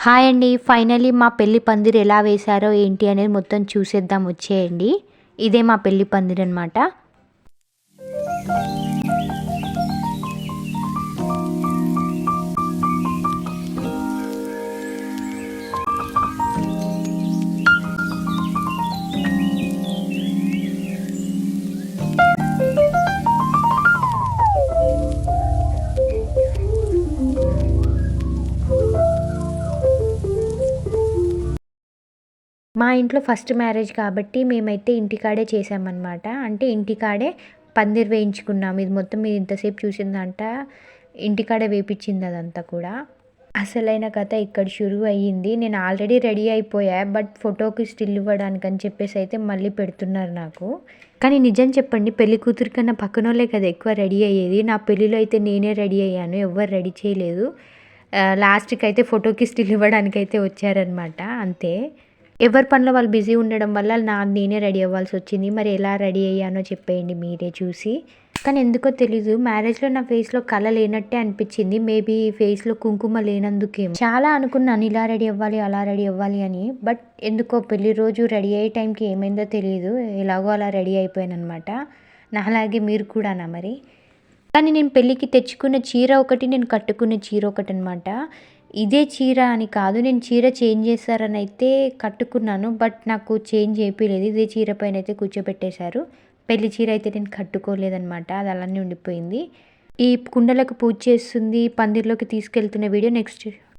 Hi అండి. Finally మా పెళ్ళి పందిరి ఎలా వేశారో ఏంటి అనేది మొత్తం చూసేద్దాం. వచ్చేయండి. ఇదే మా పెళ్ళి పందిరి అనమాట మా ఇంట్లో ఫస్ట్ మ్యారేజ్ కాబట్టి మేమైతే ఇంటికాడే చేసామన్నమాట అంటే ఇంటికాడే పందిరి వేయించుకున్నాం. ఇది మొత్తం మీరు ఇంతసేపు చూసిందంట. ఇంటికాడే వేపించింది అదంతా కూడా. అసలైన కథ ఇక్కడ షురువు అయ్యింది. నేను ఆల్రెడీ రెడీ అయిపోయా బట్ ఫోటోకి స్టిల్ ఇవ్వడానికి అని చెప్పేసి అయితే మళ్ళీ పెడుతున్నారు నాకు. కానీ నిజం చెప్పండి పెళ్ళి కూతురు కన్నా పక్కన వాళ్ళే కదా ఎక్కువ రెడీ అయ్యేది. నా పెళ్ళిలో అయితే నేనే రెడీ అయ్యాను. ఎవ్వరు రెడీ చేయలేదు. లాస్ట్కి అయితే ఫోటోకి స్టిల్ ఇవ్వడానికి అయితే వచ్చారనమాట అంతే. ఎవరి పనిలో వాళ్ళు బిజీ ఉండడం వల్ల నా నేనే రెడీ అవ్వాల్సి వచ్చింది. మరి ఎలా రెడీ అయ్యానో చెప్పేయండి మీరే చూసి. కానీ ఎందుకో తెలీదు. మ్యారేజ్లో నా ఫేస్లో కళ లేనట్టే అనిపించింది. మేబీ ఫేస్లో కుంకుమ లేనందుకేమో. చాలా అనుకున్నాను ఇలా రెడీ అవ్వాలి అలా రెడీ అవ్వాలి అని. బట్ ఎందుకో పెళ్ళి రోజు రెడీ అయ్యే టైంకి ఏమైందో తెలియదు ఎలాగో అలా రెడీ అయిపోయాను అనమాట నాలాగే మీరు కూడానా మరి? కానీ నేను పెళ్ళికి తెచ్చుకున్న చీర ఒకటి నేను కట్టుకున్న చీర ఒకటి అనమాట ఇదే చీర అని కాదు నేను చీర చేంజ్ చేస్తారని అయితే కట్టుకున్నాను బట్ నాకు చేంజ్ చేయలేదు ఇదే చీర పైన అయితే కూర్చోబెట్టేశారు. పెళ్ళి చీర అయితే నేను కట్టుకోలేదనమాట అది అలానే ఉండిపోయింది. ఈ కుండలకు పూజ చేస్తుంది పందిర్లోకి తీసుకెళ్తున్న వీడియో నెక్స్ట్